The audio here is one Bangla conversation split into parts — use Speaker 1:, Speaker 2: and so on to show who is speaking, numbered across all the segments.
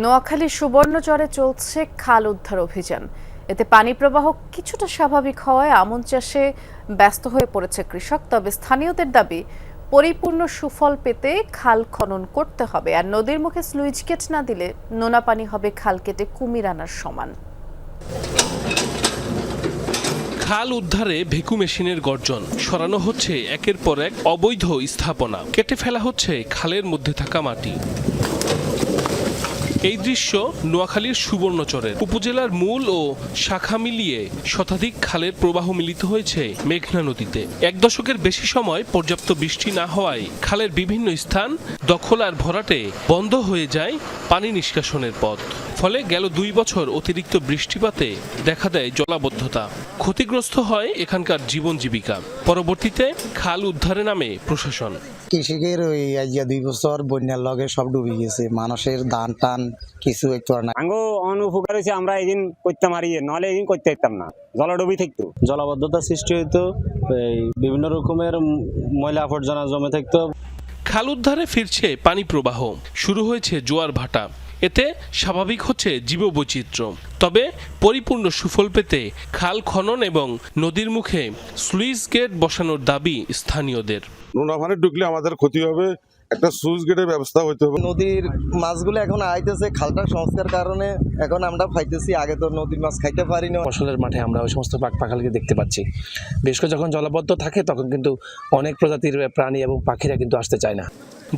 Speaker 1: নোয়াখালীর সুবর্ণচরে চলছে খাল উদ্ধার অভিযান। এতে পানি প্রবাহ কিছুটা স্বাভাবিক হওয়ায় আমন চাষে ব্যস্ত হয়ে পড়েছে কৃষক, তবে স্থানীয়দের দাবি, পরিপূর্ণ সুফল পেতে খাল খনন করতে হবে। আর নদীর মুখে স্লুইজ গেট না দিলে নোনা পানি হবে খাল কেটে কুমির আনার সমান।
Speaker 2: খাল উদ্ধারে ভেকু মেশিনের গর্জন, সরানো হচ্ছে একের পর এক অবৈধ স্থাপনা, কেটে ফেলা হচ্ছে খালের মধ্যে থাকা মাটি। এই দৃশ্য নোয়াখালীর সুবর্ণচরের। উপজেলার মূল ও শাখা মিলিয়ে শতাধিক খালের প্রবাহ মিলিত হয়েছে মেঘনা নদীতে। এক দশকের বেশি সময় পর্যাপ্ত বৃষ্টি না হওয়ায় খালের বিভিন্ন স্থান দখল আর ভরাটে বন্ধ হয়ে যায় পানি নিষ্কাশনের পথ। ফলে গেল দুই বছর অতিরিক্ত বৃষ্টিপাতে দেখা দেয় জলাবদ্ধতা। ক্ষতিগ্রস্ত হয় এখানকার জীবন জীবিকা। পরবর্তীতে খাল উদ্ধারে নামে প্রশাসন।
Speaker 3: কৃষকের ওই আইয়া দুই বছর বন্যার লগে সব ডুবে গেছে। মানুষের দান টান কিছু একটু আর না
Speaker 4: আঙ্গো অনুপকার হয়েছে আমরা এদিন করতে মারি নাহলে এদিন করতে পারতাম না। জলডুবি থাকতো।
Speaker 5: জলাবদ্ধতা সৃষ্টি হইতো এই বিভিন্ন রকমের ময়লা আবর্জনা জমে থাকতো।
Speaker 2: খাল উদ্ধারে ফিরছে পানি প্রবাহ। শুরু হয়েছে জোয়ার ভাটা। এতে স্বাভাবিক হচ্ছে জীববৈচিত্র্য। তবে পরিপূর্ণ সুফল পেতে খাল খনন এবং নদীর মুখে স্লুইস গেট বসানোর দাবি স্থানীয়দের।
Speaker 6: নোনা পানি ঢুকলে আমাদের ক্ষতি হবে একটা সুইচ গেটের ব্যবস্থা হইতে হবে।
Speaker 7: নদীর মাছগুলো এখন আইতেছে খালটা সংস্কার কারণে এখন আমরা পাইতেছি আগে তো নদীর মাছ খাইতে পারি না
Speaker 8: ফসলের মাঠে আমরা ওই সমস্ত পাখ পাখালকে দেখতে পাচ্ছি। বিশেষ করে যখন জলাবদ্ধ থাকে তখন কিন্তু অনেক প্রজাতির প্রাণী এবং পাখিরা কিন্তু আসতে চায় না।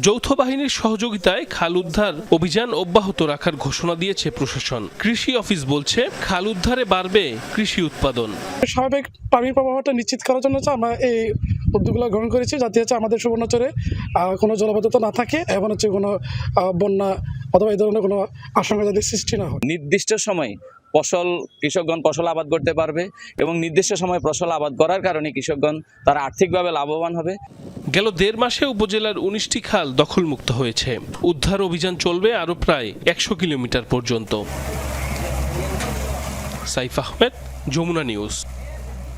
Speaker 2: যৌথ বাহিনীর সহযোগিতায় খাল উদ্ধার অভিযান অব্যাহত রাখার ঘোষণা দিয়েছে প্রশাসন। কৃষি অফিস বলছে খাল উদ্ধারে বাড়বে কৃষি উৎপাদন।
Speaker 9: স্বাভাবিক পানির প্রবাহটা নিশ্চিত করার জন্য হচ্ছে আমরা এই উদ্যোগগুলো গ্রহণ করেছি যাতে হচ্ছে আমাদের সুবর্ণচরে কোনো জলবদ্ধতা না থাকে এবং হচ্ছে কোনো বন্যা অথবা এই ধরনের কোনো আশঙ্কা যাতে সৃষ্টি না হয়।
Speaker 10: নির্দিষ্ট সময় ফসল, কৃষকগণ ফসল আবাদ করতে পারবে এবং নির্দিষ্ট সময় ফসল আবাদ করার কারণে কৃষকগণ তারা আর্থিকভাবে লাভবান হবে।
Speaker 2: গেল দেড় মাসে উপজেলার উনিশটি খাল দখলমুক্ত হয়েছে। উদ্ধার অভিযান চলবে আরও প্রায় একশো কিলোমিটার পর্যন্ত। সাইফ আহমেদ, যমুনা নিউজ।